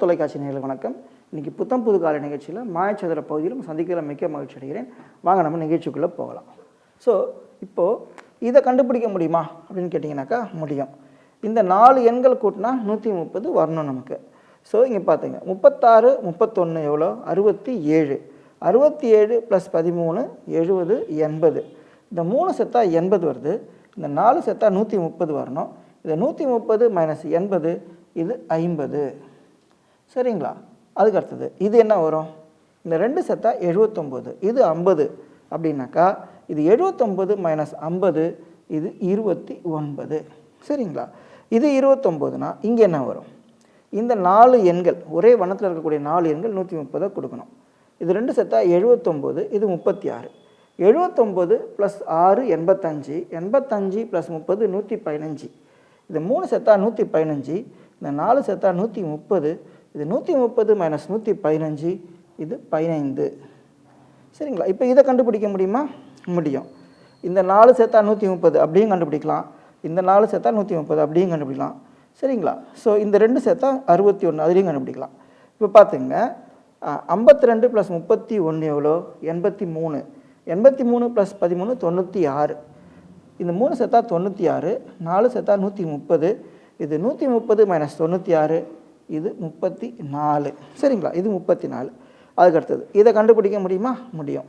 தொலைக்காட்சி நேரில் வணக்கம். இன்னைக்கு புத்தம் புது கால நிகழ்ச்சியில் மாயச்சதுர பகுதியிலும் சந்திக்கிற மிக்க மகிழ்ச்சி அடைகிறேன். வாங்க நம்ம நிகழ்ச்சிக்குள்ளே போகலாம். ஸோ இப்போது இதை கண்டுபிடிக்க முடியுமா அப்படின்னு கேட்டிங்கனாக்கா முடியும். இந்த நாலு எண்கள் கூட்டினா நூற்றி முப்பது வரணும் நமக்கு. ஸோ இங்கே பார்த்துங்க முப்பத்தாறு முப்பத்தொன்று எவ்வளோ? அறுபத்தி ஏழு. அறுபத்தி ஏழு ப்ளஸ் பதிமூணு எழுபது எண்பது. இந்த மூணு செத்தா எண்பது வருது. இந்த நாலு செத்தா நூற்றி முப்பது வரணும். இந்த நூற்றி முப்பது மைனஸ் எண்பது இது ஐம்பது. சரிங்களா? அதுக்கு அடுத்தது இது என்ன வரும்? இந்த ரெண்டு செத்தா எழுபத்தொம்போது இது ஐம்பது அப்படின்னாக்கா இது எழுபத்தொம்போது மைனஸ் ஐம்பது இது இருபத்தி ஒன்பது சரிங்களா? இது இருபத்தொம்போதுனா இங்கே என்ன வரும்? இந்த நாலு எண்கள் ஒரே வண்ணத்தில் இருக்கக்கூடிய நாலு எண்கள் நூற்றி முப்பதை கொடுக்கணும். இது ரெண்டு செத்தா எழுபத்தொம்போது இது முப்பத்தி ஆறு எழுபத்தொம்போது ப்ளஸ் ஆறு எண்பத்தஞ்சு எண்பத்தஞ்சு ப்ளஸ் முப்பது நூற்றி பதினஞ்சு. இது மூணு செத்தா நூற்றி பதினஞ்சு இந்த நாலு செத்தா நூற்றி முப்பது இது நூற்றி முப்பது மைனஸ் நூற்றி பதினஞ்சு இது பதினைந்து. சரிங்களா? இப்போ இதை கண்டுபிடிக்க முடியுமா? முடியும். இந்த நாலு சேர்த்தா நூற்றி முப்பது அப்படியும் கண்டுபிடிக்கலாம். இந்த நாலு சேர்த்தா நூற்றி முப்பது அப்படியும் கண்டுபிடிக்கலாம். சரிங்களா? ஸோ இந்த ரெண்டு சேர்த்தா அறுபத்தி ஒன்று அதுலேயும் கண்டுபிடிக்கலாம். இப்போ பார்த்துங்க ஐம்பத்தி ரெண்டு ப்ளஸ் முப்பத்தி ஒன்று எவ்வளோ? எண்பத்தி மூணு எண்பத்தி மூணு ப்ளஸ் பதிமூணு தொண்ணூற்றி ஆறு இந்த மூணு சேர்த்தா தொண்ணூற்றி ஆறு நாலு செத்தா நூற்றி முப்பது இது நூற்றி முப்பது மைனஸ் தொண்ணூற்றி ஆறு இது முப்பத்தி நாலு சரிங்களா? இது முப்பத்தி நாலு அதுக்கு அடுத்தது இதை கண்டுபிடிக்க முடியுமா? முடியும்.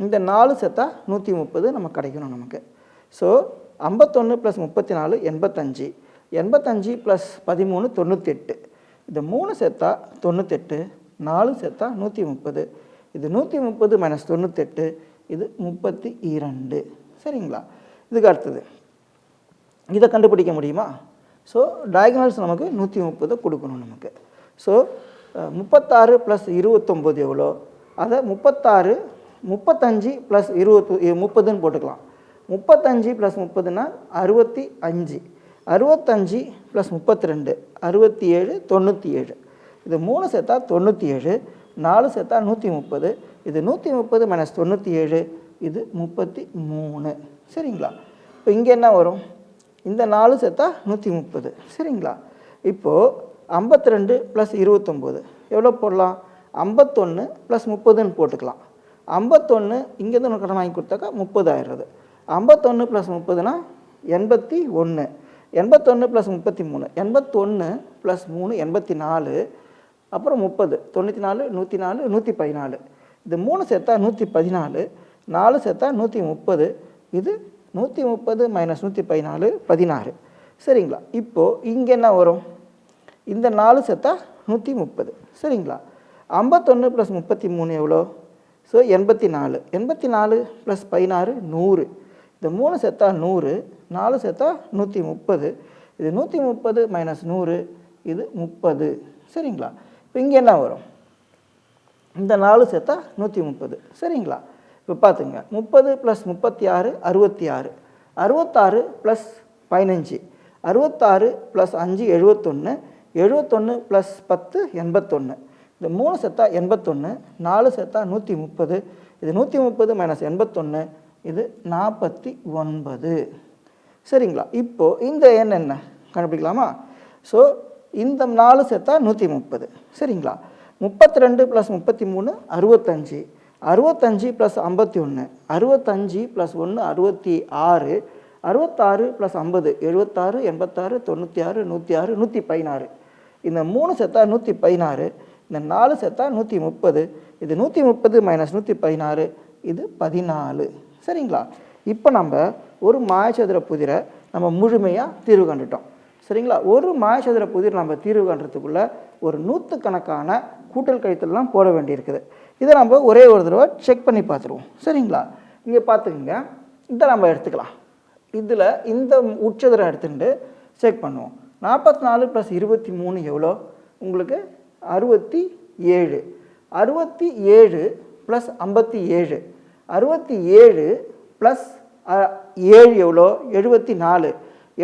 இந்த நாலு செத்தா நூற்றி முப்பது நம்ம கிடைக்கணும் நமக்கு. ஸோ ஐம்பத்தொன்று ப்ளஸ் முப்பத்தி நாலு எண்பத்தஞ்சு. எண்பத்தஞ்சு ப்ளஸ் பதிமூணு தொண்ணூத்தெட்டு. இந்த மூணு செத்தா தொண்ணூத்தெட்டு நாலு செத்தா நூற்றி முப்பது இது நூற்றி முப்பது மைனஸ் தொண்ணூத்தெட்டு இது முப்பத்தி இரண்டு. சரிங்களா? இதுக்கு அடுத்தது இதை கண்டுபிடிக்க முடியுமா? ஸோ டயக்னல்ஸ் நமக்கு நூற்றி முப்பது கொடுக்கணும் நமக்கு. ஸோ முப்பத்தாறு ப்ளஸ் இருபத்தொம்போது எவ்வளோ? அதை முப்பத்தாறு முப்பத்தஞ்சு ப்ளஸ் இருபத்து முப்பதுன்னு போட்டுக்கலாம். முப்பத்தஞ்சு ப்ளஸ் முப்பதுன்னா அறுபத்தி அஞ்சு. அறுபத்தஞ்சு ப்ளஸ் முப்பத்தி ரெண்டு அறுபத்தி ஏழு தொண்ணூற்றி ஏழு இது மூணு சேர்த்தா தொண்ணூற்றி ஏழு நாலு சேர்த்தா நூற்றி முப்பது. இது நூற்றி முப்பது மைனஸ் தொண்ணூற்றி ஏழு இது முப்பத்தி மூணு. சரிங்களா? இப்போ இங்கே என்ன வரும்? இந்த நாலு சேர்த்தா நூற்றி முப்பது. சரிங்களா? இப்போது ஐம்பத்தி ரெண்டு ப்ளஸ் இருபத்தொம்போது. எவ்வளோ போடலாம்? ஐம்பத்தொன்று ப்ளஸ் முப்பதுன்னு போட்டுக்கலாம். ஐம்பத்தொன்று இங்கேருந்து ஒன்று கடன் வாங்கி கொடுத்தாக்கா முப்பது ஆயிடுறது. ஐம்பத்தொன்று ப்ளஸ் முப்பதுனா எண்பத்தி ஒன்று எண்பத்தொன்று ப்ளஸ் முப்பத்தி மூணு. எண்பத்தொன்று ப்ளஸ் மூணு எண்பத்தி நாலு. அப்புறம் முப்பது. தொண்ணூற்றி நாலு நூற்றி நாலு நூற்றி பதினாலு. இது மூணு சேர்த்தா நூற்றி பதினாலு. நாலு சேர்த்தா நூற்றி முப்பது. இது நூற்றி முப்பது மைனஸ் நூற்றி பதினாலு பதினாறு. சரிங்களா? இப்போது இங்கே என்ன வரும்? இந்த நாலு சேர்த்தா நூற்றி முப்பது. சரிங்களா? ஐம்பத்தொன்று ப்ளஸ் முப்பத்தி மூணு எவ்வளோ? ஸோ எண்பத்தி நாலு. எண்பத்தி நாலு ப்ளஸ் பதினாறு நூறு. இந்த மூணு சேர்த்தா நூறு நாலு சேர்த்தா நூற்றி முப்பது. இது நூற்றி முப்பது மைனஸ் நூறு இது முப்பது. சரிங்களா? இப்போ இங்கே என்ன வரும்? இந்த நாலு சேர்த்தா நூற்றி முப்பது. சரிங்களா? இப்போ பார்த்துங்க முப்பது ப்ளஸ் முப்பத்தி ஆறு அறுபத்தி ஆறு அறுபத்தாறு ப்ளஸ் பதினஞ்சு. அறுபத்தாறு ப்ளஸ் அஞ்சு எழுபத்தொன்று எழுபத்தொன்று ப்ளஸ் பத்து எண்பத்தொன்று இந்த மூணு செத்தா எண்பத்தொன்று நாலு செத்தா நூற்றி முப்பது இது நூற்றி முப்பது மைனஸ் எண்பத்தொன்று இது நாற்பத்தி ஒன்பது சரிங்களா? இப்போது இந்த எண் என்ன? கண்டுபிடிக்கலாமா? ஸோ இந்த நாலு செத்தா நூற்றி முப்பது சரிங்களா? முப்பத்தி ரெண்டு ப்ளஸ் முப்பத்தி மூணு அறுபத்தஞ்சு அறுபத்தஞ்சு ப்ளஸ் ஐம்பத்தி ஒன்று அறுபத்தஞ்சு ப்ளஸ் ஒன்று அறுபத்தி ஆறு அறுபத்தாறு ப்ளஸ் ஐம்பது எழுபத்தாறு எண்பத்தாறு தொண்ணூற்றி ஆறு நூற்றி ஆறு நூற்றி பதினாறு. இந்த மூணு செத்தா நூற்றி பதினாறு இந்த நாலு செத்தா நூற்றி முப்பது இது நூற்றி முப்பது மைனஸ் நூற்றி பதினாறு இது பதினாலு. சரிங்களா? இப்போ நம்ம ஒரு மாயச்சதுர புதிரை நம்ம முழுமையாக தீர்வு கண்டுட்டோம். சரிங்களா? ஒரு மாயச்சதுர புதிர் நம்ம தீர்வு கண்டுறதுக்குள்ளே ஒரு நூற்றுக்கணக்கான கூட்டல் கழித்தல்லாம் போட வேண்டியிருக்குது. இதை நம்ம ஒரே ஒரு தடவை செக் பண்ணி பார்த்துருவோம். சரிங்களா? இங்கே பார்த்துக்குங்க. இதை நம்ம எடுத்துக்கலாம். இதில் இந்த உச்சதரம் எடுத்துட்டு செக் பண்ணுவோம். நாற்பத்தி நாலு ப்ளஸ் இருபத்தி மூணு எவ்வளோ? உங்களுக்கு அறுபத்தி ஏழு. அறுபத்தி ஏழு ப்ளஸ் ஐம்பத்தி ஏழு. அறுபத்தி ஏழு ப்ளஸ் ஏழு எவ்வளோ? எழுபத்தி நாலு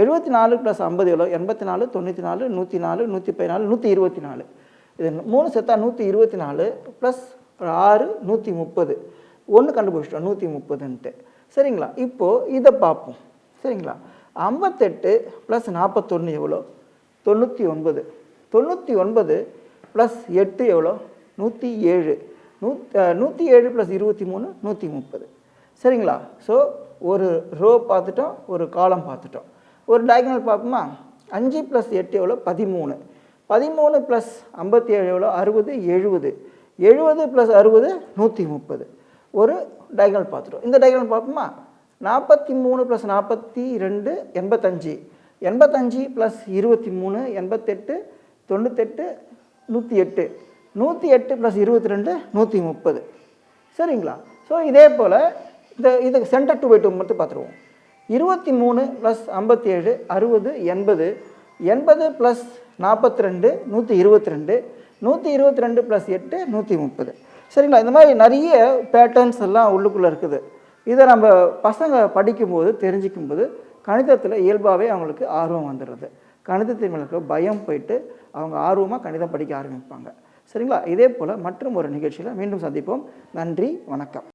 எழுபத்தி நாலு ப்ளஸ் ஐம்பது எவ்வளோ? எண்பத்தி நாலு தொண்ணூற்றி நாலு நூற்றி நாலு நூற்றி பதினாலு நூற்றி இருபத்தி நாலு இது மூணு செத்தா நூற்றி இருபத்தி நாலு ப்ளஸ் ஆறு நூற்றி முப்பது. ஒன்று கண்டுபிடிச்சிட்டோம் நூற்றி முப்பதுன்ட்டு. சரிங்களா? இப்போது இதை பார்ப்போம். சரிங்களா? ஐம்பத்தெட்டு ப்ளஸ் நாற்பத்தொன்று எவ்வளோ? தொண்ணூற்றி ஒன்பது. தொண்ணூற்றி ஒன்பது ப்ளஸ் எட்டு எவ்வளோ? நூற்றி ஏழு. நூத் நூற்றி ஏழு ப்ளஸ் இருபத்தி மூணு நூற்றி முப்பது. சரிங்களா? ஸோ ஒரு ரோ பார்த்துட்டோம் ஒரு காலம் பார்த்துட்டோம். ஒரு டயக்னல் பார்ப்போமா? அஞ்சு ப்ளஸ் எட்டு எவ்வளோ? பதிமூணு. பதிமூணு ப்ளஸ் ஐம்பத்தி ஏழு எவ்வளோ? அறுபது எழுபது. எழுபது ப்ளஸ் அறுபது நூற்றி முப்பது ஒரு டயகனல் பார்த்துட்டோம். இந்த டயகனல் பார்ப்போமா? நாற்பத்தி மூணு ப்ளஸ் நாற்பத்தி ரெண்டு எண்பத்தஞ்சு. எண்பத்தஞ்சு ப்ளஸ் இருபத்தி மூணு எண்பத்தெட்டு தொண்ணூத்தெட்டு நூற்றி எட்டு நூற்றி எட்டு ப்ளஸ் இருபத்தி ரெண்டு நூற்றி முப்பது சரிங்களா? ஸோ இதே போல் இந்த இது சென்டர் டூ பை டூ மட்டும் பார்த்துருவோம். இருபத்தி மூணு ப்ளஸ் ஐம்பத்தி ஏழு அறுபது எண்பது. எண்பது ப்ளஸ் நாற்பத்தி ரெண்டு நூற்றி இருபத்தி ரெண்டு நூற்றி இருபத்தி ரெண்டு ப்ளஸ் எட்டு நூற்றி முப்பது. சரிங்களா? இந்த மாதிரி நிறைய பேட்டர்ன்ஸ் எல்லாம் உள்ளுக்குள்ளே இருக்குது. இதை நம்ம பசங்க படிக்கும்போது தெரிஞ்சிக்கும்போது கணிதத்தில் இயல்பாகவே அவங்களுக்கு ஆர்வம் வந்துடுது கணிதத்தின் மேலே இருக்கிற பயம் போயிட்டு அவங்க ஆர்வமாக கணிதம் படிக்க ஆரம்பிப்பாங்க. சரிங்களா? இதே போல் மற்றும் ஒரு நிகழ்ச்சியில் மீண்டும் சந்திப்போம். நன்றி வணக்கம்.